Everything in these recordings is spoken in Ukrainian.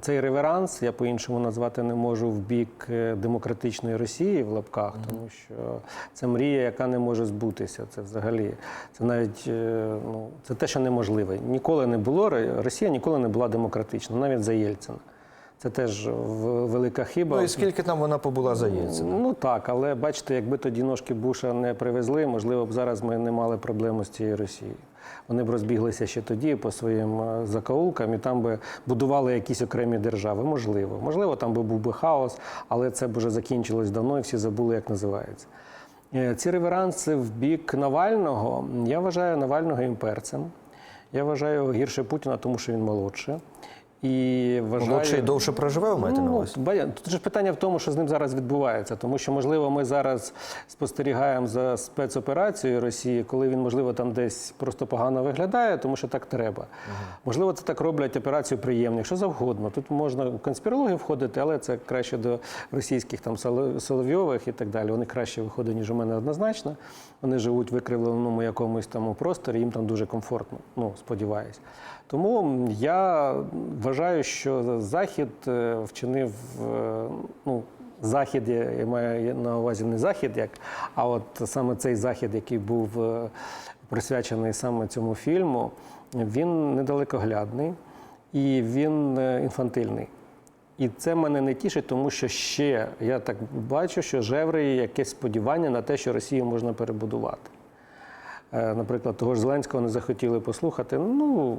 цей реверанс я по-іншому назвати не можу в бік е, демократичної Росії в лапках, тому що це мрія, яка не може збутися. Це взагалі це навіть е, ну, це те, що неможливе. Ніколи не було Росія ніколи не була демократична, навіть за Єльцина. Це теж велика хиба. Ну і скільки там вона побула за Єльцина? Ну так, але бачите, якби тоді ножки Буша не привезли, можливо б зараз ми не мали проблеми з цією Росією. Вони б розбіглися ще тоді по своїм е, закоулкам і там би будували якісь окремі держави. Можливо, можливо, там би був би хаос, але це б вже закінчилось давно, і всі забули, як називається. Е, Ці реверанси в бік Навального. Я вважаю Навального імперцем. Я вважаю його гірше Путіна, тому що він молодше. І вважаю... Молодший довше проживе, ви маєте на Ну, увазі? Тут же питання в тому, що з ним зараз відбувається, тому що можливо ми зараз спостерігаємо за спецоперацією Росії, коли він можливо там десь просто погано виглядає, тому що так треба. Можливо, це так роблять операцію приємних, що завгодно. Тут можна в конспірологію входити, але це краще до російських там Соловйових і так далі. Вони краще виходять, ніж у мене однозначно. Вони живуть в викривленому якомусь там просторі, їм там дуже комфортно. Ну сподіваюсь. Тому я вважаю, що Захід е, вчинив е, ну. Захід я маю на увазі не захід, як а от саме цей захід, який був е, присвячений саме цьому фільму, він недалекоглядний і він інфантильний. І це мене не тішить, тому що ще я так бачу, що жевриє якесь сподівання на те, що Росію можна перебудувати. Наприклад, того ж Зеленського не захотіли послухати. Ну,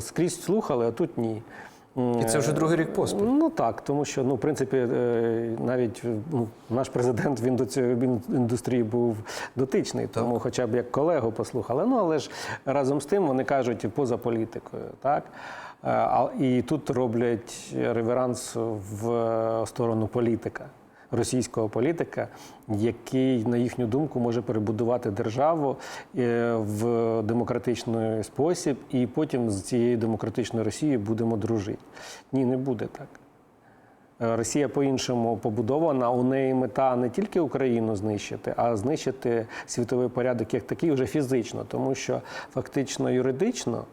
скрізь слухали, а тут ні. І це вже другий рік поспіль. Ну так, тому що ну, в принципі, е, навіть ну, наш президент він до цієї індустрії був дотичний, тому хоча б як колегу послухали. Ну але ж разом з тим вони кажуть поза політикою, так. Е, А і тут роблять реверанс в е, сторону політика. Російського політика, який, на їхню думку, може перебудувати державу е, в демократичний спосіб, і потім з цією демократичною Росією будемо дружити. Ні, не буде так. Е, Росія по-іншому побудована. У неї мета не тільки Україну знищити, а знищити світовий порядок як такий вже фізично, тому що фактично юридично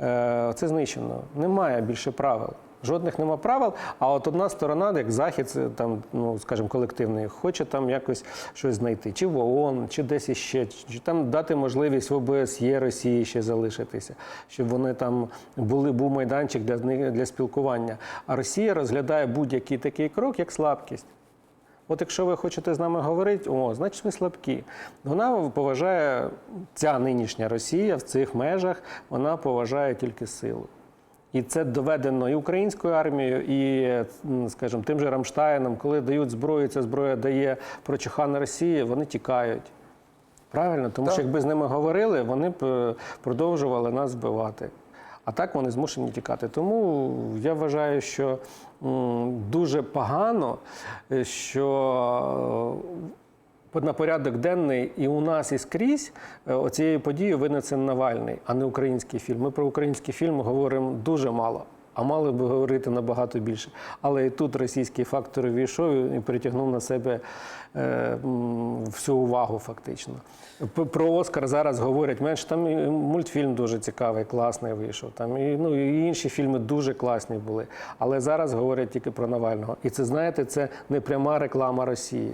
е, це знищено. Немає більше правил. Жодних нема правил, а от одна сторона, як захід, там, ну скажімо, колективний, хоче там якось щось знайти, чи в ООН, чи десь іще, чи там дати можливість в ОБСЄ Росії ще залишитися, щоб вони там були був майданчик для для спілкування. А Росія розглядає будь-який такий крок як слабкість. От якщо ви хочете з нами говорити, о, значить ми слабкі. Вона поважає ця нинішня Росія в цих межах, вона поважає тільки силу. І це доведено і українською армією, і, скажімо, тим же Рамштайном, коли дають зброю, ця зброя дає прочухана Росії, вони тікають. Правильно? Тому що якби з ними говорили, вони б е, продовжували нас збивати. А так вони змушені тікати. Тому я вважаю, що дуже погано, е, що на порядок денний і у нас і скрізь е, оцією подією винесен Навальний, а не український фільм. Ми про український фільм говоримо дуже мало. А мали б говорити набагато більше. Але і тут російський фактор увійшов і притягнув на себе е, всю увагу, фактично. Про Оскар зараз говорять менше. Там і мультфільм дуже цікавий, класний вийшов. Там і, ну, і інші фільми дуже класні були. Але зараз говорять тільки про Навального. І це знаєте, це не пряма реклама Росії.